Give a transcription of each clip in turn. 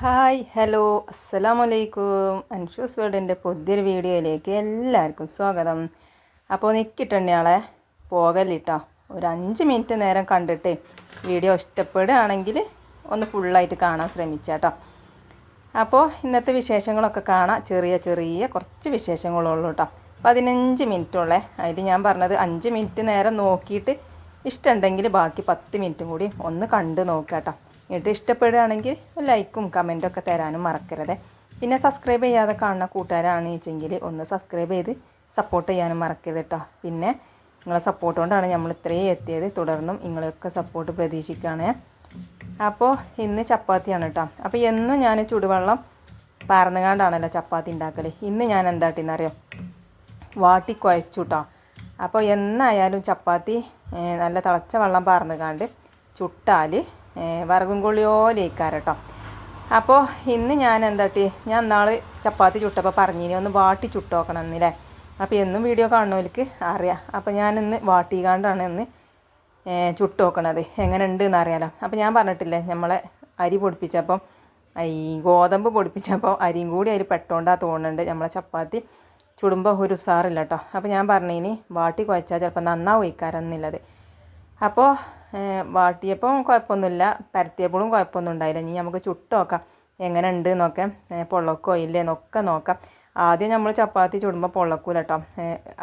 Hi hello അസ്സലാമു വലൈക്കും അൻഷൂസ് വേൾഡിന്റെ പുതിയൊരു വീഡിയോയിലേക്ക് എല്ലാവർക്കും സ്വാഗതം. അപ്പോൾ നിൽക്കിട്ടുണ്ണിയാളെ പോകലിട്ടോ ഒരു അഞ്ച് മിനിറ്റ് നേരം കണ്ടിട്ട് വീഡിയോ ഇഷ്ടപ്പെടുകയാണെങ്കിൽ ഒന്ന് ഫുള്ളായിട്ട് കാണാൻ ശ്രമിച്ചാട്ടോ. അപ്പോൾ ഇന്നത്തെ വിശേഷങ്ങളൊക്കെ കാണാം. ചെറിയ ചെറിയ കുറച്ച് വിശേഷങ്ങളുള്ളൂ കേട്ടോ പതിനഞ്ച് മിനിറ്റുള്ളേ. അതിൽ ഞാൻ പറഞ്ഞത് അഞ്ച് മിനിറ്റ് നേരം നോക്കിയിട്ട് ഇഷ്ടമുണ്ടെങ്കിൽ ബാക്കി പത്ത് മിനിറ്റും കൂടി ഒന്ന് കണ്ട് നോക്കാം കേട്ടോ എന്നിട്ട് ഇഷ്ടപ്പെടുകയാണെങ്കിൽ ലൈക്കും കമന്റും ഒക്കെ തരാനും മറക്കരുത്. പിന്നെ സബ്സ്ക്രൈബ് ചെയ്യാതെ കാണുന്ന കൂട്ടുകാരാണ് വെച്ചെങ്കിൽ ഒന്ന് സബ്സ്ക്രൈബ് ചെയ്ത് സപ്പോർട്ട് ചെയ്യാനും മറക്കരുത് കേട്ടോ പിന്നെ നിങ്ങളെ സപ്പോർട്ട് കൊണ്ടാണ് നമ്മൾ ഇത്രയും എത്തിയത്. തുടർന്നും നിങ്ങളെയൊക്കെ സപ്പോർട്ട് പ്രതീക്ഷിക്കുകയാണ്. അപ്പോൾ ഇന്ന് ചപ്പാത്തിയാണ് കേട്ടോ അപ്പോൾ എന്നും ഞാൻ ചുടുവെള്ളം പാർന്നുകാണ്ടാണല്ലോ ചപ്പാത്തി ഉണ്ടാക്കൽ ഇന്ന് ഞാൻ എന്താട്ടിന്നറിയോ? വാട്ടി കുഴച്ചു കേട്ടോ അപ്പോൾ എന്നായാലും ചപ്പാത്തി നല്ല തിളച്ച വെള്ളം പാർന്നുകാണ്ട് ചുട്ടാൽ വറകും കൊള്ളിയോലേക്കാറ് കേട്ടോ. അപ്പോൾ ഇന്ന് ഞാൻ എന്താട്ടി ഞാൻ നാൾ ചപ്പാത്തി ചുട്ടപ്പോൾ പറഞ്ഞിനി ഒന്ന് വാട്ടി ചുട്ടോക്കണം എന്നില്ലേ അപ്പോൾ എന്നും വീഡിയോ കാണുന്നവർക്ക് അറിയാം. അപ്പോൾ ഞാനിന്ന് വാട്ടിക്കാണ്ടാണ് ഇന്ന് ചുട്ട് നോക്കണത് എങ്ങനെ ഉണ്ട് എന്ന് അറിയാലോ. അപ്പോൾ ഞാൻ പറഞ്ഞിട്ടില്ലേ നമ്മളെ അരി പൊടിപ്പിച്ചപ്പം ഈ ഗോതമ്പ് പൊടിപ്പിച്ചപ്പോൾ അരിയും കൂടി അതിൽ പെട്ടോണ്ടാ തോന്നുന്നുണ്ട് നമ്മളെ ചപ്പാത്തി. ചുടുമ്പോൾ ഒരു ഉസാറില്ല കേട്ടോ. അപ്പോൾ ഞാൻ പറഞ്ഞിനി വാട്ടി കുഴച്ചാൽ ചിലപ്പോൾ നന്നാവും ഇക്കാരെന്നുള്ളത് അപ്പോൾ ഏ, വാട്ടിയപ്പോൾ കുഴപ്പമൊന്നുമില്ല. പരത്തിയപ്പോഴും കുഴപ്പമൊന്നും ഉണ്ടായില്ല. ഇനി നമുക്ക് ചുട്ട് നോക്കാം. എങ്ങനെ ഉണ്ട് എന്നൊക്കെ പൊള്ളക്കോ ഇല്ലേ എന്നൊക്കെ നോക്കാം. ആദ്യം നമ്മൾ ചപ്പാത്തി ചുടുമ്പോൾ പൊള്ളക്കൂല കേട്ടോ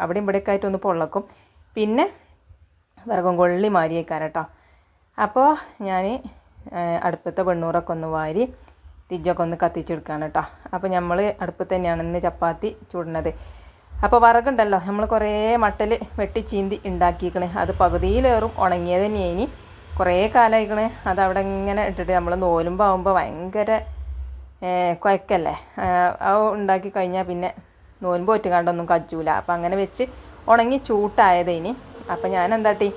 അവിടെ ഇവിടെയൊക്കെ ആയിട്ടൊന്ന് പൊള്ളക്കും. പിന്നെ വിറകും കൊള്ളി മാരിയേക്കാൻ കേട്ടോ അപ്പോൾ ഞാൻ അടുപ്പത്തെ വെണ്ണൂറൊക്കെ ഒന്ന് വാരി തിജ്ജൊക്കെ ഒന്ന് കത്തിച്ചെടുക്കുകയാണ് കേട്ടോ അപ്പോൾ നമ്മൾ അടുപ്പത്ത് തന്നെയാണ് ഇന്ന് ചപ്പാത്തി ചുടുന്നത്. അപ്പോൾ വറകുണ്ടല്ലോ. നമ്മൾ കുറേ മട്ടൽ വെട്ടി ചീന്തി ഉണ്ടാക്കിക്കണേ അത് പകുതിയിലേറും ഉണങ്ങിയത് തന്നെയാണ് കുറേ കാലമായിക്കണേ അത് അവിടെ ഇങ്ങനെ ഇട്ടിട്ട് നമ്മൾ നോലുമ്പോൾ ആകുമ്പോൾ ഭയങ്കര കുഴക്കല്ലേ അത് ഉണ്ടാക്കി കഴിഞ്ഞാൽ പിന്നെ നോൻപ് ഒറ്റുകാണ്ടൊന്നും കജ്ജൂല. അപ്പം അങ്ങനെ വെച്ച് ഉണങ്ങി ചൂട്ടായത് ഇനി. അപ്പം ഞാൻ എന്താട്ടി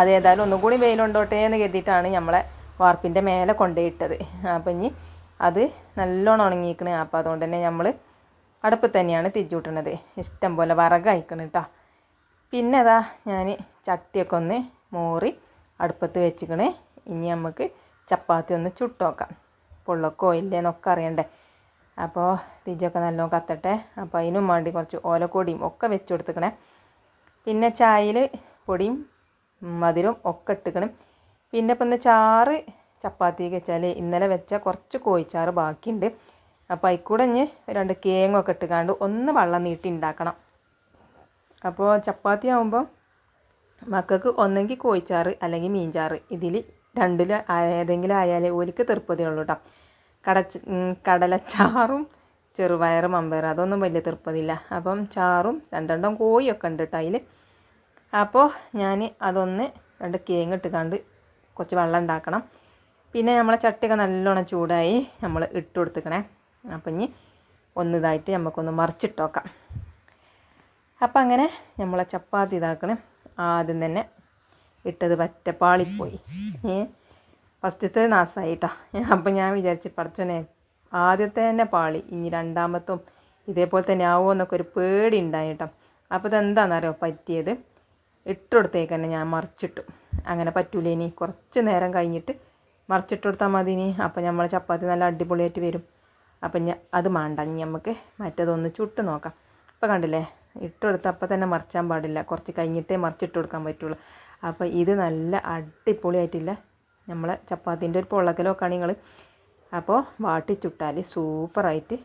അത് ഏതായാലും ഒന്നും കൂടി വെയിലുണ്ടോട്ടെ എന്ന് കരുതിയിട്ടാണ് നമ്മളെ വാർപ്പിന്റെ മേലെ കൊണ്ടുപോയിട്ടത് അപ്പം ഇനി അത് നല്ലോണം ഉണങ്ങിയിരിക്കണേ അപ്പം അതുകൊണ്ട് തന്നെ നമ്മൾ അടുപ്പത്ത് തന്നെയാണ് തിരിച്ചുവിട്ടണത്. ഇഷ്ടം പോലെ വിറകയക്കണം കേട്ടോ പിന്നെ അതാ ഞാൻ ചട്ടിയൊക്കെ ഒന്ന് മോറി അടുപ്പത്ത് വെച്ചിക്കണേ. ഇനി നമുക്ക് ചപ്പാത്തി ഒന്ന് ചുട്ടുനോക്കാം പൊള്ളക്കോ ഇല്ലേന്നൊക്കെ അറിയണ്ടേ. അപ്പോൾ തിരിച്ചൊക്കെ നല്ലോണം കത്തട്ടെ. അപ്പോൾ അതിനും വേണ്ടി കുറച്ച് ഓലക്കൊടിയും ഒക്കെ വെച്ച് കൊടുത്തുക്കണേ പിന്നെ ചായയിൽ പൊടിയും മധുരവും ഒക്കെ ഇട്ടുക്കണം. പിന്നെ ഇപ്പം ഇന്ന് ചാറ് ചപ്പാത്തിക്ക് വെച്ചാൽ ഇന്നലെ വെച്ച കുറച്ച് കോഴിച്ചാറ് ബാക്കിയുണ്ട്. അപ്പോൾ അതിൽക്കൂടെ ഇഞ്ഞ് രണ്ട് കേങ്ങൊക്കെ ഇട്ടുകാണ്ട് ഒന്ന് വെള്ളം നീട്ടി ഉണ്ടാക്കണം അപ്പോൾ ചപ്പാത്തി ആകുമ്പോൾ മക്കൾക്ക് ഒന്നെങ്കിൽ കോഴിച്ചാറ് അല്ലെങ്കിൽ മീൻചാറ്. ഇതിൽ രണ്ടിൽ ഏതെങ്കിലും ആയാലേ ഓലിക്ക് തീർപ്പതിയുള്ളൂ കേട്ടോ കടച്ച കടലച്ചാറും ചെറുപയറും മമ്പയറും അതൊന്നും വലിയ തീർപ്പതില്ല അപ്പം ചാറും രണ്ടെണ്ണം കോഴിയൊക്കെ ഉണ്ട് കേട്ടോ അതിൽ അപ്പോൾ ഞാൻ അതൊന്ന് രണ്ട് കേങ്ങ് ഇട്ടുകാണ്ട് കുറച്ച് വെള്ളം ഉണ്ടാക്കണം പിന്നെ നമ്മളെ ചട്ടിയൊക്കെ നല്ലോണം ചൂടായി നമ്മൾ ഇട്ട് കൊടുത്തുക്കണേ. അപ്പം ഇനി ഒന്നിതായിട്ട് നമുക്കൊന്ന് മറിച്ചിട്ട് നോക്കാം അപ്പം അങ്ങനെ നമ്മളെ ചപ്പാത്തി ഇതാക്കണം. ആദ്യം തന്നെ ഇട്ടത് പറ്റപ്പാളിപ്പോയി ഫസ്റ്റത്തെ നാസായി കേട്ടോ അപ്പം ഞാൻ വിചാരിച്ച് പഠിച്ചോനെ ആദ്യത്തെ തന്നെ പാളി ഇനി രണ്ടാമത്തും ഇതേപോലെ തന്നെ ആവുമോ എന്നൊക്കെ ഒരു പേടി ഉണ്ടായി കേട്ടോ അപ്പോൾ ഇതെന്താണെന്നറിയോ പറ്റിയത്? ഇട്ടുകൊടുത്തേക്ക് തന്നെ ഞാൻ മറിച്ചിട്ടു. അങ്ങനെ പറ്റൂല ഇനി കുറച്ച് നേരം കഴിഞ്ഞിട്ട് മറിച്ചിട്ട് കൊടുത്താൽ മതി ഇനി അപ്പം നമ്മൾ ചപ്പാത്തി നല്ല അടിപൊളിയായിട്ട് വരും. അപ്പം ഞാൻ അത് വേണ്ട ഇനി നമുക്ക് മറ്റേതൊന്ന് ചുട്ട് നോക്കാം. അപ്പോൾ കണ്ടില്ലേ ഇട്ട് കൊടുത്ത് അപ്പം തന്നെ മറിച്ചാൻ പാടില്ല. കുറച്ച് കഴിഞ്ഞിട്ടേ മറിച്ചിട്ട് കൊടുക്കാൻ പറ്റുള്ളൂ. അപ്പോൾ ഇത് നല്ല അടിപൊളിയായിട്ടില്ല. നമ്മളെ ചപ്പാത്തിന്റെ ഒരു പൊള്ളക്കലൊക്കെ നിങ്ങൾ അപ്പോൾ വാട്ടി ചുട്ടാൽ സൂപ്പറായിട്ട്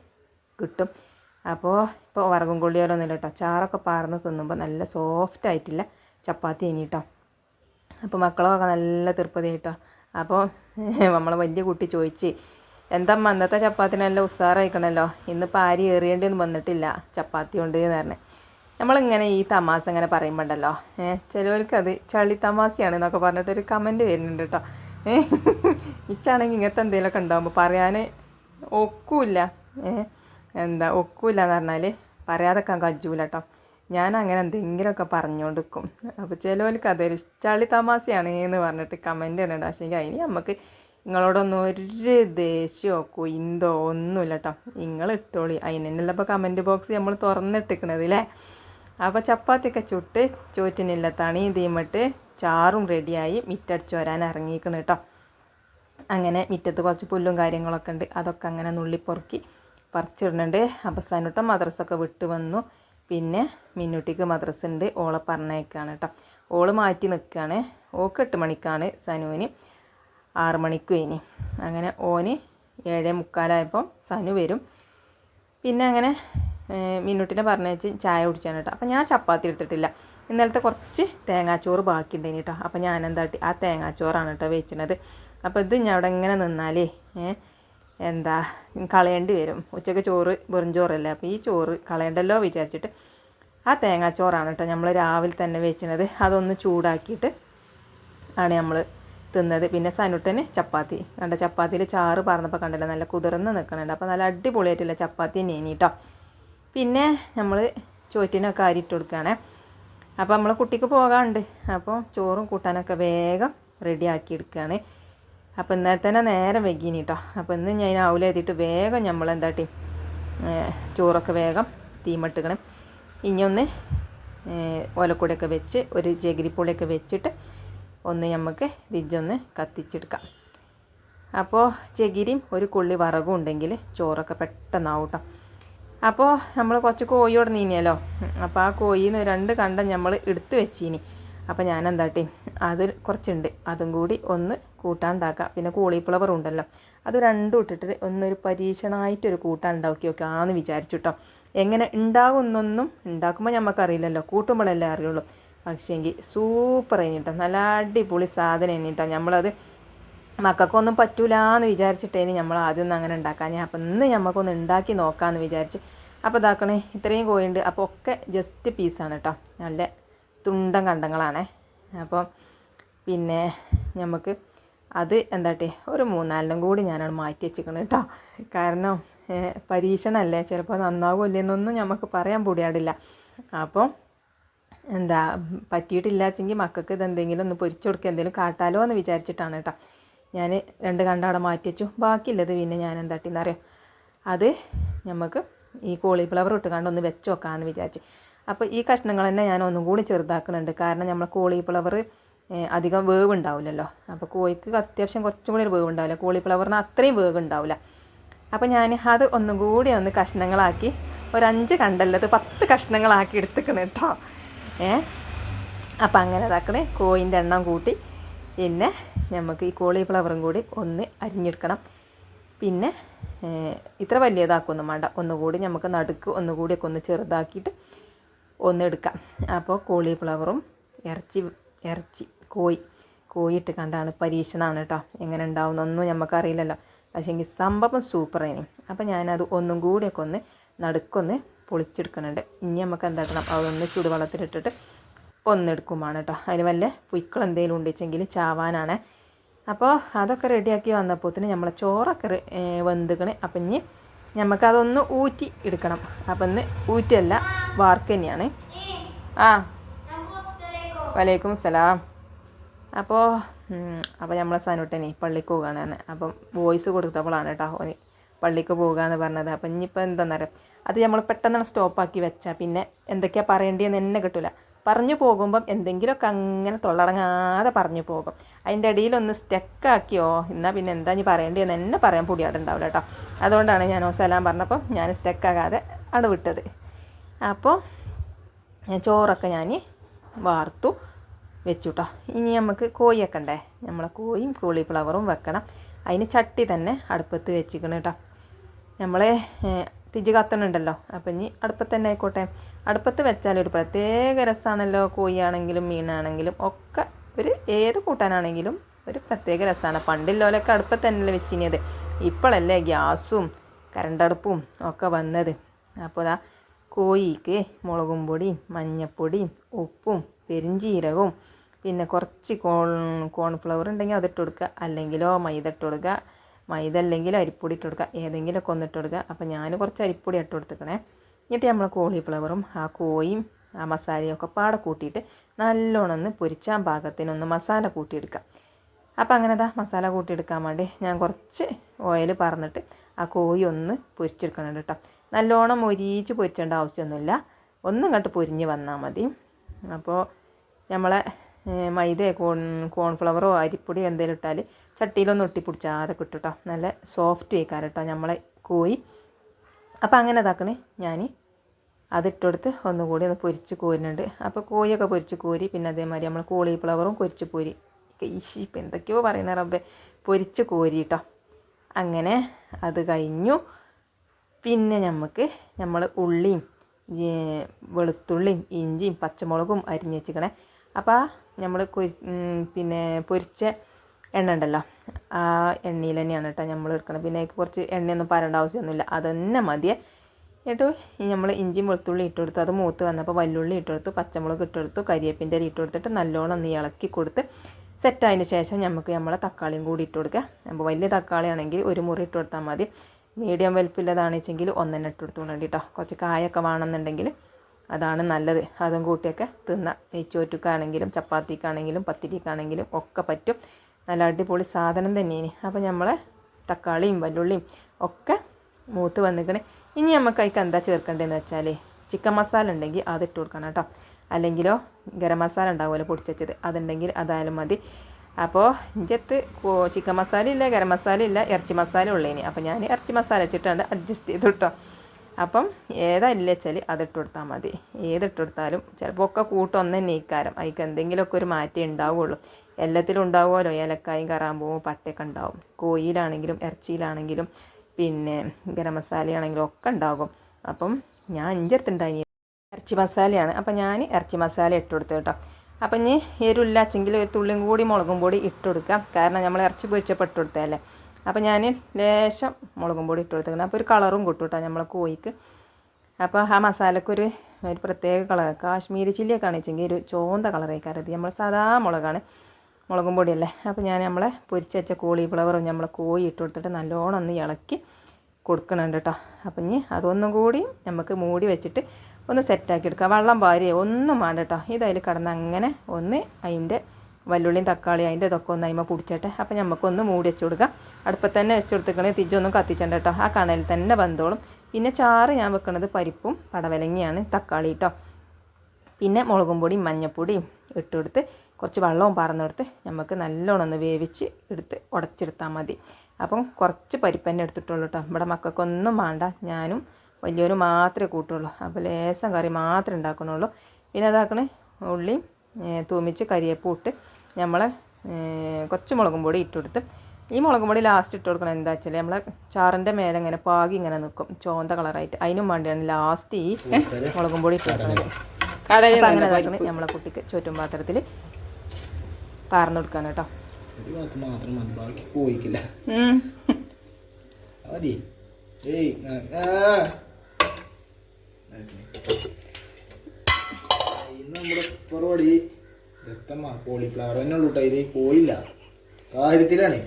കിട്ടും. അപ്പോൾ ഇപ്പോൾ വറകും കൊള്ളിയോലൊന്നുമില്ല കേട്ടോ. ചാറൊക്കെ പാർന്ന് തിന്നുമ്പോൾ നല്ല സോഫ്റ്റ് ആയിട്ടില്ല ചപ്പാത്തി കേട്ടോ. അപ്പോൾ മക്കളൊക്കെ നല്ല തിരുപ്പതി കേട്ടോ അപ്പോൾ നമ്മളെ വലിയ കുട്ടി ചോദിച്ച് എന്താ അന്നത്തെ ചപ്പാത്തിനെല്ലാം ഉസാറായിക്കണല്ലോ? ഇന്നിപ്പോൾ ആരി ഏറിയേണ്ടി ഒന്നും വന്നിട്ടില്ല. ചപ്പാത്തി കൊണ്ട് എന്ന് പറഞ്ഞു. നമ്മളിങ്ങനെ ഈ തമാശ ഇങ്ങനെ പറയുമ്പോണ്ടല്ലോ. ഏഹ് ചിലവർക്ക് അത് ചളി തമാശയാണ് എന്നൊക്കെ പറഞ്ഞിട്ടൊരു കമന്റ് വരുന്നുണ്ട് കേട്ടോ ഏഹ് ഇച്ചാണെങ്കിൽ ഇങ്ങനത്തെ എന്തെങ്കിലുമൊക്കെ ഉണ്ടാകുമ്പോൾ പറയാൻ ഒക്കൂല ഏഹ് എന്താ ഒക്കൂല എന്ന് പറഞ്ഞാൽ പറയാതെക്കാൻ കജ്ജൂല കേട്ടോ ഞാൻ അങ്ങനെ എന്തെങ്കിലുമൊക്കെ പറഞ്ഞുകൊണ്ടിരിക്കും അപ്പോൾ ചിലവർക്ക് അതൊരു ചളി തമാശയാണ് എന്ന് പറഞ്ഞിട്ട് കമന്റ് ഇടണ്ട പക്ഷേ അതിന് നമുക്ക് നിങ്ങളോടൊന്നും ഒരു ദേഷ്യമോ കുയിന്തോ ഒന്നുമില്ല കേട്ടോ നിങ്ങൾ ഇട്ടോളി. അതിനല്ല ഇപ്പോൾ കമന്റ് ബോക്സ് നമ്മൾ തുറന്നിട്ടിക്കണത് അല്ലേ അപ്പോൾ ചപ്പാത്തിയൊക്കെ ചുട്ട് ചോറ്റിനില്ല തണിയും തീമിട്ട് ചാറും റെഡിയായി മിറ്റടിച്ച് വരാൻ ഇറങ്ങിയിരിക്കണം കേട്ടോ അങ്ങനെ മിറ്റത്ത് കുറച്ച് പുല്ലും കാര്യങ്ങളൊക്കെ ഉണ്ട്. അതൊക്കെ അങ്ങനെ നുള്ളിപ്പൊറുക്കി പറിച്ചിടുന്നുണ്ട്. അപ്പോൾ സനുട്ട മദ്രസൊക്കെ വിട്ട് വന്നു. പിന്നെ മിന്നുട്ടിക്ക് മദ്രസ ഉണ്ട്. ഓളെ പറഞ്ഞേക്കാണ് കേട്ടോ ഓൾ മാറ്റി നിൽക്കുകയാണ് ഓക്ക് എട്ട് മണിക്കാണ് സനുവിന് ആറ് മണിക്കും ഇനി അങ്ങനെ ഓന് ഏഴേ മുക്കാലായപ്പം സനു വരും. പിന്നെ അങ്ങനെ മിന്നുട്ടിനെ പറഞ്ഞേച്ച് ചായ കുടിച്ചാണ് കേട്ടോ. അപ്പോൾ ഞാൻ ചപ്പാത്തി എടുത്തിട്ടില്ല. ഇന്നലത്തെ കുറച്ച് തേങ്ങാച്ചോറ് ബാക്കിയുണ്ടായിന് കേട്ടോ. അപ്പോൾ ഞാൻ എന്താട്ടി ആ തേങ്ങാച്ചോറാണ് കേട്ടോ വെച്ചിരുന്നത് അപ്പോൾ ഇത് ഞാൻ അവിടെ ഇങ്ങനെ നിന്നാലേ എന്താ കളയേണ്ടി വരും. ഉച്ചയ്ക്ക് ചോറ് വെറും ചോറല്ലേ? അപ്പോൾ ഈ ചോറ് കളയണ്ടല്ലോ വിചാരിച്ചിട്ട് ആ തേങ്ങാച്ചോറാണ് കേട്ടോ നമ്മൾ രാവിലെ തന്നെ വെച്ചിരുന്നത് അതൊന്ന് ചൂടാക്കിയിട്ട് ആണ് നമ്മൾ തിന്നത്. പിന്നെ സനുട്ടന് ചപ്പാത്തി. കണ്ട ചപ്പാത്തിയിൽ ചാറ് പറഞ്ഞപ്പോൾ കണ്ടല്ലോ നല്ല കുതിർന്ന് നിൽക്കണുണ്ട് അപ്പോൾ നല്ല അടിപൊളിയായിട്ടുള്ള ചപ്പാത്തി തന്നെയാണ് കേട്ടോ പിന്നെ നമ്മൾ ചോറ്റിനൊക്കെ അരിയിട്ട് കൊടുക്കുകയാണേ അപ്പോൾ നമ്മൾ കുട്ടിക്ക് പോകാനുണ്ട് അപ്പോൾ ചോറും കൂട്ടാനൊക്കെ വേഗം റെഡിയാക്കി എടുക്കുകയാണ് അപ്പോൾ ഇന്നലെ തന്നെ നേരം വൈകിനി കേട്ടോ അപ്പോൾ ഇന്ന് ഞാൻ രാവിലെ എത്തിയിട്ട് വേഗം നമ്മൾ എന്താട്ടി ചോറൊക്കെ വേഗം തീമട്ടിക്കണം. ഇനി ഒന്ന് ഓലക്കൂടെയൊക്കെ വെച്ച് ഒരു ജഗരിപ്പൊളിയൊക്കെ വെച്ചിട്ട് ഒന്ന് നമുക്ക് രിജൊന്ന് കത്തിച്ചെടുക്കാം. അപ്പോൾ ചകിരിയും ഒരു കുള്ളി വറകും ഉണ്ടെങ്കിൽ ചോറൊക്കെ പെട്ടെന്നാവും കേട്ടോ അപ്പോൾ നമ്മൾ കുറച്ച് കോഴി ഉടനീനിയല്ലോ അപ്പോൾ ആ കോഴിന്ന് രണ്ട് കണ്ടം നമ്മൾ എടുത്ത് വെച്ചിനി. അപ്പോൾ ഞാൻ എന്താട്ടി അത് കുറച്ചുണ്ട്. അതും കൂടി ഒന്ന് കൂട്ടാണ്ടാക്കാം പിന്നെ കോളിഫ്ലവർ ഉണ്ടല്ലോ. അത് രണ്ടും ഇട്ടിട്ട് ഒന്നൊരു പരീക്ഷണമായിട്ടൊരു കൂട്ടാൻ ഉണ്ടാക്കി നോക്കാമെന്ന് വിചാരിച്ചു കേട്ടോ എങ്ങനെ ഉണ്ടാകുന്നൊന്നും ഉണ്ടാക്കുമ്പോൾ നമുക്കറിയില്ലല്ലോ കൂട്ടുമ്പോഴല്ലേ അറിയുള്ളൂ. പക്ഷേങ്കിൽ സൂപ്പർ കഴിഞ്ഞിട്ടോ നല്ല അടിപൊളി സാധനം കഴിഞ്ഞിട്ടോ നമ്മളത് മക്കൾക്കൊന്നും പറ്റൂല എന്ന് വിചാരിച്ചിട്ടേന് നമ്മൾ ആദ്യം ഒന്നും അങ്ങനെ ഉണ്ടാക്കാൻ അപ്പം ഇന്ന് നമുക്കൊന്ന് ഉണ്ടാക്കി നോക്കാമെന്ന് വിചാരിച്ച്. അപ്പോൾ ഇതാക്കണേ ഇത്രയും കോഴിയുണ്ട് അപ്പോൾ ഒക്കെ ജസ്റ്റ് പീസാണ് കേട്ടോ നല്ല തുണ്ടം കണ്ടങ്ങളാണേ. അപ്പോൾ പിന്നെ നമുക്ക് അത് എന്താട്ടെ ഒരു മൂന്നാലിനും കൂടി ഞാനാണ് മാറ്റി വെച്ചിരിക്കണം കേട്ടോ കാരണം പരീക്ഷണമല്ലേ ചിലപ്പോൾ നന്നാവുമല്ലേ എന്നൊന്നും നമുക്ക് പറയാൻ പൂടിയാടില്ല അപ്പോൾ എന്താ പറ്റിയിട്ടില്ലാച്ചെങ്കിൽ മക്കൾക്ക് ഇതെന്തെങ്കിലും ഒന്ന് പൊരിച്ചു കൊടുക്കുക എന്തെങ്കിലും കാട്ടാലോ എന്ന് വിചാരിച്ചിട്ടാണ് കേട്ടോ. ഞാൻ രണ്ട് കണ്ട അവിടെ മാറ്റി വെച്ചു. ബാക്കിയുള്ളത് പിന്നെ ഞാൻ എന്താ എന്താട്ടിന്നറിയാം അത് നമുക്ക് ഈ കോളിഫ്ലവർ ഇട്ട് കണ്ട് ഒന്ന് വെച്ച് നോക്കാമെന്ന് വിചാരിച്ച്. അപ്പോൾ ഈ കഷ്ണങ്ങൾ തന്നെ ഞാൻ ഒന്നും കൂടി ചെറുതാക്കുന്നുണ്ട്. കാരണം നമ്മൾ കോളിഫ്ലവർ അധികം വേവ് ഉണ്ടാവില്ലല്ലോ അപ്പോൾ കോഴിക്ക് അത്യാവശ്യം കുറച്ചും കൂടി ഒരു വേവ് ഉണ്ടാവില്ല കോളിഫ്ലവറിന് അത്രയും വേവ് ഉണ്ടാവില്ല അപ്പോൾ ഞാൻ അത് ഒന്നും കൂടി ഒന്ന് കഷ്ണങ്ങളാക്കി ഒരു അഞ്ച് കണ്ടല്ലത് പത്ത് കഷ്ണങ്ങളാക്കി എടുത്തുക്കണം കേട്ടോ. ഏ? അപ്പം അങ്ങനെ ഇതാക്കണേ കോയിന്റെ എണ്ണം കൂട്ടി. പിന്നെ നമുക്ക് ഈ കോളിഫ്ലവറും കൂടി ഒന്ന് അരിഞ്ഞെടുക്കണം. പിന്നെ ഇത്ര വലിയതാക്കൊന്നും വേണ്ട. ഒന്നുകൂടി നമുക്ക് നടുക്ക് ഒന്നുകൂടിയൊക്കെ ഒന്ന് ചെറുതാക്കിയിട്ട് ഒന്ന് എടുക്കാം. അപ്പോൾ കോളിഫ്ലവറും ഇറച്ചി ഇറച്ചി കോഴി ഇട്ട് കണ്ടാണ് പരീക്ഷണമാണ് കേട്ടോ എങ്ങനെ ഉണ്ടാവുന്നൊന്നും നമുക്കറിയില്ലല്ലോ പക്ഷേങ്കിൽ സംഭവം സൂപ്പറായിരുന്നു അപ്പോൾ ഞാനത് ഒന്നും കൂടിയൊക്കെ ഒന്ന് നടുക്കൊന്ന് പൊളിച്ചെടുക്കുന്നുണ്ട്. ഇനി നമുക്ക് എന്താക്കണം? അതൊന്ന് ചൂടുവെള്ളത്തിലിട്ടിട്ട് ഒന്നെടുക്കുമാണ് കേട്ടോ. അതിന് വല്ല പുയ്ക്കൾ എന്തെങ്കിലും ഉണ്ടിച്ചെങ്കിൽ ചാവാനാണ്. അപ്പോൾ അതൊക്കെ റെഡിയാക്കി വന്നപ്പോത്തിന് നമ്മളെ ചോറൊക്കെ വെന്തുക്കണ്. അപ്പം ഇനി നമുക്കതൊന്ന് ഊറ്റി എടുക്കണം. അപ്പം ഇന്ന് ഊറ്റല്ല വാർക്ക് തന്നെയാണ്. ആ വലൈക്കും സലാം. അപ്പോൾ അപ്പോൾ നമ്മളെ സനുട്ടനെ പള്ളിക്ക് പോവുകയാണ് അപ്പം വോയിസ് കൊടുത്തപ്പോഴാണ് കേട്ടോ പള്ളിക്ക് പോകുക എന്ന് പറഞ്ഞത്. അപ്പം ഇനിയിപ്പോൾ എന്താണെന്നറിയാം അത് നമ്മൾ പെട്ടെന്ന് സ്റ്റോപ്പാക്കി വെച്ചാൽ പിന്നെ എന്തൊക്കെയാണ് പറയേണ്ടതെന്ന് എന്നെ കിട്ടില്ല പറഞ്ഞു പോകുമ്പം എന്തെങ്കിലുമൊക്കെ അങ്ങനെ തൊള്ളടങ്ങാതെ പറഞ്ഞു പോകും. അതിന്റെ ഇടയിലൊന്ന് സ്റ്റക്കാക്കിയോ? എന്നാൽ പിന്നെ എന്താ നീ പറയേണ്ടതെന്ന് എന്നെ പറയാൻ പൊടിയാടുണ്ടാവില്ല കേട്ടോ. അതുകൊണ്ടാണ് ഞാൻ സലാം പറഞ്ഞപ്പോൾ ഞാൻ സ്റ്റക്കാകാതെ അവിടെ വിട്ടത്. അപ്പോൾ ചോറൊക്കെ ഞാൻ വാർത്തു വെച്ചു കേട്ടോ ഇനി നമുക്ക് കോഴി വെക്കണ്ടേ നമ്മളെ കോഴിയും കോളിഫ്ലവറും വെക്കണം. അതിന് ചട്ടി തന്നെ അടുപ്പത്ത് വെച്ചിക്കണം കേട്ടോ. നമ്മളെ തിജ് കത്തണുണ്ടല്ലോ അപ്പം ഇനി അടുപ്പത്ത് തന്നെ ആയിക്കോട്ടെ. അടുപ്പത്ത് വെച്ചാൽ ഒരു പ്രത്യേക രസമാണല്ലോ കോഴിയാണെങ്കിലും മീനാണെങ്കിലും ഒക്കെ ഒരു ഏത് കൂട്ടാനാണെങ്കിലും ഒരു പ്രത്യേക രസമാണ് പണ്ടില്ലോലൊക്കെ അടുപ്പത്ത് തന്നെയല്ലേ വെച്ചിനിയത് ഇപ്പോഴല്ലേ ഗ്യാസും കരണ്ടടുപ്പും ഒക്കെ വന്നത്. അപ്പോൾ അതാ കോഴിക്ക് മുളകും പൊടിയും മഞ്ഞപ്പൊടിയും ഉപ്പും പെരിഞ്ചീരകവും പിന്നെ കുറച്ച് കോൺ കോൺഫ്ലവർ ഉണ്ടെങ്കിൽ അതിട്ട് കൊടുക്കുക. അല്ലെങ്കിലോ മൈദ ഇട്ട് കൊടുക്കുക. മൈദ അല്ലെങ്കിൽ അരിപ്പൊടി ഇട്ട് കൊടുക്കുക. ഏതെങ്കിലുമൊക്കെ ഒന്നിട്ട് കൊടുക്കുക. അപ്പോൾ ഞാൻ കുറച്ച് അരിപ്പൊടി ഇട്ട് കൊടുത്തേക്കണേ. എന്നിട്ട് നമ്മൾ കോളിഫ്ലവറും ആ കോയും ആ മസാലയും ഒക്കെ പാടെ കൂട്ടിയിട്ട് നല്ലോണം ഒന്ന് പൊരിച്ചാൻ പാകത്തിനൊന്ന് മസാല കൂട്ടിയെടുക്കാം അപ്പോൾ അങ്ങനെ അതാ മസാല കൂട്ടിയെടുക്കാൻ വേണ്ടി ഞാൻ കുറച്ച് ഓയിൽ പറന്നിട്ട് ആ കോഴി ഒന്ന് പൊരിച്ചെടുക്കണം കേട്ടോ. നല്ലോണം മൊരിച്ച് പൊരിച്ചേണ്ട ആവശ്യമൊന്നുമില്ല. ഒന്നും ഇങ്ങോട്ട് പൊരിഞ്ഞ് വന്നാൽ മതി. അപ്പോൾ നമ്മളെ മൈദയോ കോൺ കോൺഫ്ലവറോ അരിപ്പൊടി എന്തെങ്കിലും ഇട്ടാൽ ചട്ടിയിലൊന്നും ഒട്ടിപ്പിടിച്ചാതെ കിട്ടും കേട്ടോ നല്ല സോഫ്റ്റ് വയ്ക്കാറ് കേട്ടോ നമ്മളെ കോഴി. അപ്പോൾ അങ്ങനെ ഇതാക്കണേ. ഞാൻ അതിട്ടെടുത്ത് ഒന്നുകൂടി ഒന്ന് പൊരിച്ച് കോരുന്നുണ്ട്. അപ്പോൾ കോഴിയൊക്കെ പൊരിച്ച് കോരി പിന്നെ അതേമാതിരി നമ്മൾ കോളിഫ്ലവറും പൊരിച്ച് പോരി ഈശി ഇപ്പം എന്തൊക്കെയോ പറയുന്ന റബ്ബെ. പൊരിച്ച് കോരി കേട്ടോ അങ്ങനെ അത് കഴിഞ്ഞു. പിന്നെ നമുക്ക് നമ്മൾ ഉള്ളിയും വെളുത്തുള്ളിയും ഇഞ്ചിയും പച്ചമുളകും അരിഞ്ഞ് വെച്ചിക്കണേ. അപ്പോൾ നമ്മൾ പിന്നെ പൊരിച്ച എണ്ണ ഉണ്ടല്ലോ ആ എണ്ണയിൽ തന്നെയാണ് കേട്ടോ നമ്മൾ എടുക്കണം പിന്നെ അതിലേക്ക് കുറച്ച് എണ്ണയൊന്നും പരേണ്ട ആവശ്യമൊന്നുമില്ല. അത് തന്നെ മതിയെ. എന്നിട്ട് നമ്മൾ ഇഞ്ചിയും വെളുത്തുള്ളി ഇട്ട് അത് മൂത്ത് വന്നപ്പോൾ വല്ലുള്ളി ഇട്ട് പച്ചമുളക് ഇട്ട് കരിയേപ്പിന്റെ ഇല ഇട്ട് കൊടുത്തിട്ട് നല്ലോണം ഒന്ന് ഇളക്കി കൊടുത്ത് സെറ്റായതിന് ശേഷം നമുക്ക് നമ്മളെ തക്കാളിയും കൂടി ഇട്ട് കൊടുക്കുക. അപ്പോൾ വലിയ തക്കാളി ആണെങ്കിൽ ഒരു മുറി ഇട്ട് കൊടുത്താൽ മതി. മീഡിയം വലിപ്പമുള്ളതാണെന്ന് വെച്ചെങ്കിൽ ഒന്നെണ്ണ ഇട്ട് കൊടുത്തു വേണ്ടി കേട്ടോ. കുറച്ച് കായൊക്കെ വേണമെന്നുണ്ടെങ്കിൽ അതാണ് നല്ലത്. അതും കൂട്ടിയൊക്കെ തിന്ന. നെയ്ച്ചോറ്റുക്കാണെങ്കിലും ചപ്പാത്തിക്കാണെങ്കിലും പത്തിരിക്കാണെങ്കിലും ഒക്കെ പറ്റും. നല്ല അടിപൊളി സാധനം തന്നെയാണ്. അപ്പോൾ നമ്മളെ തക്കാളിയും വല്ലുള്ളിയും ഒക്കെ മൂത്ത് വന്നിക്കണേ. ഇനി നമുക്ക് അതിക്ക് എന്താ ചേർക്കേണ്ടതെന്ന് വെച്ചാൽ ചിക്കൻ മസാല ഉണ്ടെങ്കിൽ അത് ഇട്ട് കൊടുക്കണം കേട്ടോ. അല്ലെങ്കിലോ ഗരം മസാല ഉണ്ടാവുമല്ലോ പൊടിച്ചത് അതുണ്ടെങ്കിൽ അതായാലും മതി. അപ്പോൾ ഇഞ്ചത്ത് ചിക്കൻ മസാല ഇല്ല ഗരം മസാല ഇല്ല ഇറച്ചി മസാല ഉള്ളതിന്. അപ്പോൾ ഞാൻ ഇറച്ചി മസാല വെച്ചിട്ടാണ് അഡ്ജസ്റ്റ് ചെയ്തു കേട്ടോ. അപ്പം ഏതല്ല വെച്ചാൽ അതിട്ട് കൊടുത്താൽ മതി. ഏതിട്ട് കൊടുത്താലും ചിലപ്പോൾ ഒക്കെ കൂട്ടം ഒന്ന് തന്നെ ഇക്കാരം അതിക്ക് എന്തെങ്കിലുമൊക്കെ ഒരു മാറ്റം ഉണ്ടാവുള്ളൂ. എല്ലാത്തിലും ഉണ്ടാവുമല്ലോ. ഏലക്കായും കറാമ്പൂവും പട്ടയൊക്കെ ഉണ്ടാവും. കോഴിയിലാണെങ്കിലും ഇറച്ചിയിലാണെങ്കിലും പിന്നെ ഗരം മസാലയാണെങ്കിലും ഒക്കെ ഉണ്ടാകും. അപ്പം ഞാൻ അഞ്ചെടുത്തുണ്ടായി ഇറച്ചി മസാലയാണ്. അപ്പം ഞാൻ ഇറച്ചി മസാല ഇട്ട് കൊടുത്തു കേട്ടോ. അപ്പം ഇനി എരിവില്ലാച്ചെങ്കിൽ ഒരു തുള്ളിയും കൂടി മുളകും പൊടി ഇട്ട് കൊടുക്കാം. കാരണം നമ്മൾ ഇറച്ചി പൊരിച്ചപ്പോൾ ഇട്ട് കൊടുത്തതല്ലേ. അപ്പം ഞാൻ ലേശം മുളകും പൊടി ഇട്ട് കൊടുത്തേക്കണം. അപ്പോൾ ഒരു കളറും കിട്ടും കേട്ടോ നമ്മളെ കോഴിക്ക്. അപ്പോൾ ആ മസാലക്കൊരു ഒരു പ്രത്യേക കളർ കാശ്മീരി ചില്ലിയൊക്കെ ആണെച്ചെങ്കിൽ ഒരു ചോന്ത കളറേക്കാരം ഇത്. നമ്മൾ സാധാ മുളകാണ്. മുളകും പൊടിയല്ലേ. അപ്പോൾ ഞാൻ നമ്മളെ പൊരിച്ച് വെച്ച കോളിഫ്ലവറും നമ്മൾ കോഴി ഇട്ട് കൊടുത്തിട്ട് നല്ലോണം ഒന്ന് ഇളക്കി കൊടുക്കണുണ്ട് കേട്ടോ അപ്പം ഇനി അതൊന്നും കൂടി നമുക്ക് മൂടി വെച്ചിട്ട് ഒന്ന് സെറ്റാക്കി എടുക്കുക വെള്ളം പാരി ഒന്നും വേണ്ട കേട്ടോ ഇതതിൽ കിടന്ന് അങ്ങനെ ഒന്ന് അതിന്റെ വല്ലുള്ളിയും തക്കാളി അതിന്റെ ഇതൊക്കെ ഒന്ന് അതിമ പിടിച്ചട്ടെ. അപ്പം നമുക്കൊന്ന് മൂടി വെച്ച് കൊടുക്കാം. അടുപ്പത്ത് തന്നെ വെച്ച് കൊടുത്തേക്കണേ തിരിച്ചൊന്നും കത്തിച്ചണ്ട കേട്ടോ. ആ കണലിൽ തന്നെ ബന്ധോളും പിന്നെ ചാറ് ഞാൻ വെക്കണത് പരിപ്പും പടവലങ്ങിയാണ് തക്കാളി കേട്ടോ പിന്നെ മുളകും പൊടിയും മഞ്ഞൾപ്പൊടിയും ഇട്ട് കൊടുത്ത് കുറച്ച് വെള്ളവും പറന്നെടുത്ത് നമുക്ക് നല്ലോണം ഒന്ന് വേവിച്ച് എടുത്ത് ഉടച്ചെടുത്താൽ മതി. അപ്പം കുറച്ച് പരിപ്പ് തന്നെ എടുത്തിട്ടുള്ളൂ കേട്ടോ ഇവിടെ മക്കൾക്കൊന്നും വേണ്ട. ഞാനും വലിയൊരു മാത്രമേ കൂട്ടുള്ളൂ. അപ്പോൾ ലേശം കറി മാത്രമേ ഉണ്ടാക്കണുള്ളൂ പിന്നെ അതാക്കണേ ഉള്ളിയും തൂമിച്ച് കരിയേപ്പും നമ്മൾ കുറച്ച് മുളകും പൊടി ഇട്ടുകൊടുത്ത് ഈ മുളകും പൊടി ലാസ്റ്റ് ഇട്ട് കൊടുക്കണം എന്താ വെച്ചാൽ നമ്മളെ ചാറിന്റെ മേലെ ഇങ്ങനെ പാകി ഇങ്ങനെ നിൽക്കും ചോന്ത കളറായിട്ട് അതിനും വേണ്ടിയാണ് ലാസ്റ്റ് ഈ മുളകും പൊടി ഇട്ട് കൊടുക്കുന്നത് അങ്ങനെ ഇതാക്കണേ നമ്മളെ കുട്ടിക്ക് ചുറ്റും പാത്രത്തിൽ പാർന്നു കൊടുക്കാൻ കേട്ടോ. മാത്രം മതി ബാക്കി കോയിക്കില്ല. ഉം. ഏയ് ആ, ആ. ഇന്ന് നമ്മുടെ പരിപാടി ദത്തമ്മ കോളിഫ്ലവർ തന്നെ ഉള്ളൂ കേട്ടോ ഇത് പോയില്ല. കാര്യത്തിലാണ്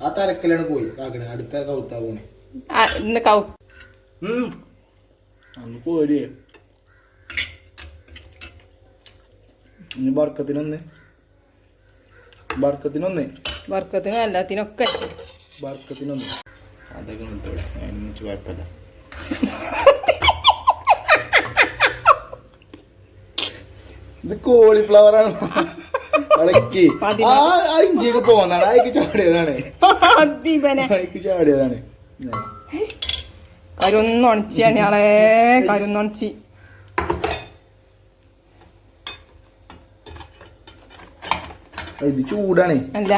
ആ തരക്കലാണ് പോയി കാക്കണേ അടുത്ത കൗത്താ പോണേ. ഇന്ന് കൗ. അന്ന് പോരി ഇനി ബർക്കത്തിനൊന്ന് ബർക്കത്തിനൊന്ന് ബർക്കത്തിനും എല്ലാത്തിനൊക്കെ ബർക്കത്തിനൊന്ന് അതൊക്കെ കുഴപ്പമില്ല. ഇത് കോളിഫ്ലവർ ആണ്. ഇളക്കി. ആ ആ ഇഞ്ചിയൊക്കെ പോന്നാണ്. അയക്ക് ചാടിയതാണ്. അയക്ക് ചാടിയതാണ്. കരുന്നൊണച്ചിയാണ് ആളെ കരുന്നൊണച്ചി. ഇത് ചൂടാണ്. അല്ല.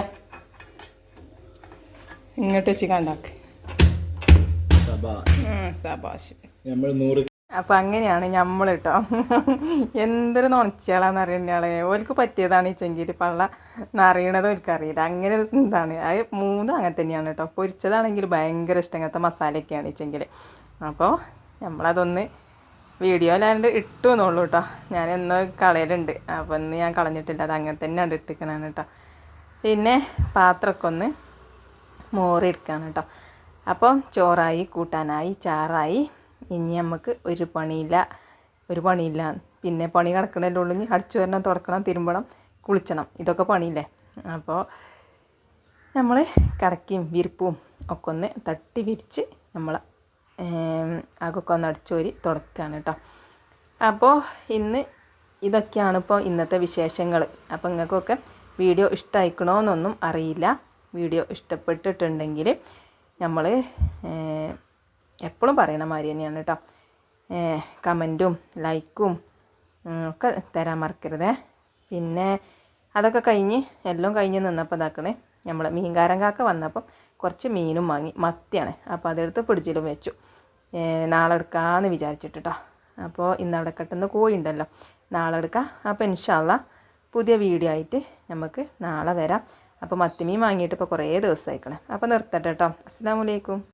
ഇങ്ങോട്ട് വെച്ച് കണ്ടാക്ക്. സബാ സബാഷ്. നമ്മൾ നൂറ് അപ്പം അങ്ങനെയാണ് നമ്മൾ കേട്ടോ എന്തൊരു നുണച്ചിയാളാന്ന് അറിയുന്നയാളെ. ഓൽക്ക് പറ്റിയതാണ് ഈ ചെങ്കിരി പള്ള എന്നറിയണത് ഓൽക്കറിയില്ല. അങ്ങനെ ഒരു ഇതാണ്. അത് മൂന്നും അങ്ങനെ തന്നെയാണ് കേട്ടോ പൊരിച്ചതാണെങ്കിൽ ഭയങ്കര ഇഷ്ടം. ഇങ്ങനത്തെ മസാലയൊക്കെയാണ് ഈ ചെങ്കിൽ അപ്പോൾ നമ്മളതൊന്ന് വീഡിയോയിലാണ്ട് ഇട്ടു എന്നുള്ളൂ കേട്ടോ ഞാൻ ഇന്ന് കളയലുണ്ട്. അപ്പോൾ ഇന്ന് ഞാൻ കളഞ്ഞിട്ടില്ല. അത് അങ്ങനെ തന്നെയാണ് ഇട്ടിക്കണാണ് കേട്ടോ പിന്നെ പാത്രമൊക്കെ ഒന്ന് മോറി എടുക്കുകയാണ് കേട്ടോ അപ്പോൾ ചോറായി കൂട്ടാനായി ചാറായി ഇനി നമുക്ക് ഒരു പണിയില്ല ഒരു പണിയില്ല. പിന്നെ പണി കിടക്കണല്ലേ ഉള്ളൂ അടിച്ചു വരണം തുടക്കണം തിരുമ്പണം കുളിച്ചണം. ഇതൊക്കെ പണിയില്ലേ? അപ്പോൾ നമ്മൾ കടക്കയും വിരിപ്പും ഒക്കെ ഒന്ന് തട്ടി വിരിച്ച് നമ്മൾ അകൊക്കെ ഒന്ന് അടിച്ചോരി തുടക്കുകയാണ് കേട്ടോ. അപ്പോൾ ഇന്ന് ഇതൊക്കെയാണ് ഇപ്പോൾ ഇന്നത്തെ വിശേഷങ്ങൾ അപ്പോൾ നിങ്ങൾക്കൊക്കെ വീഡിയോ ഇഷ്ടമായിക്കണോന്നൊന്നും അറിയില്ല. വീഡിയോ ഇഷ്ടപ്പെട്ടിട്ടുണ്ടെങ്കിൽ നമ്മൾ എപ്പോഴും പറയണ മാതിരി തന്നെയാണ് കേട്ടോ കമന്റും ലൈക്കും ഒക്കെ തരാൻ മറക്കരുതേ. പിന്നെ അതൊക്കെ കഴിഞ്ഞ് എല്ലാം കഴിഞ്ഞ് നിന്നപ്പോൾ ഇതാക്കണേ നമ്മൾ മീൻകാരൻ കാക്ക വന്നപ്പം കുറച്ച് മീനും വാങ്ങി മത്തിയാണ്. അപ്പോൾ അതെടുത്ത് പിടിച്ചിലും വെച്ചു. നാളെ എടുക്കാമെന്ന് വിചാരിച്ചിട്ട് കേട്ടോ അപ്പോൾ ഇന്ന് അവിടെ കെട്ടുന്ന കോഴി ഉണ്ടല്ലോ നാളെ എടുക്കാം. അപ്പോൾ ഇൻഷാല്ല പുതിയ വീഡിയോ ആയിട്ട് നമുക്ക് നാളെ വരാം. അപ്പോൾ മത്തിമീൻ വാങ്ങിയിട്ട് ഇപ്പോൾ കുറേ ദിവസമായിക്കണേ അപ്പോൾ നിർത്തട്ടെ കേട്ടോ അസ്സാം വലൈക്കും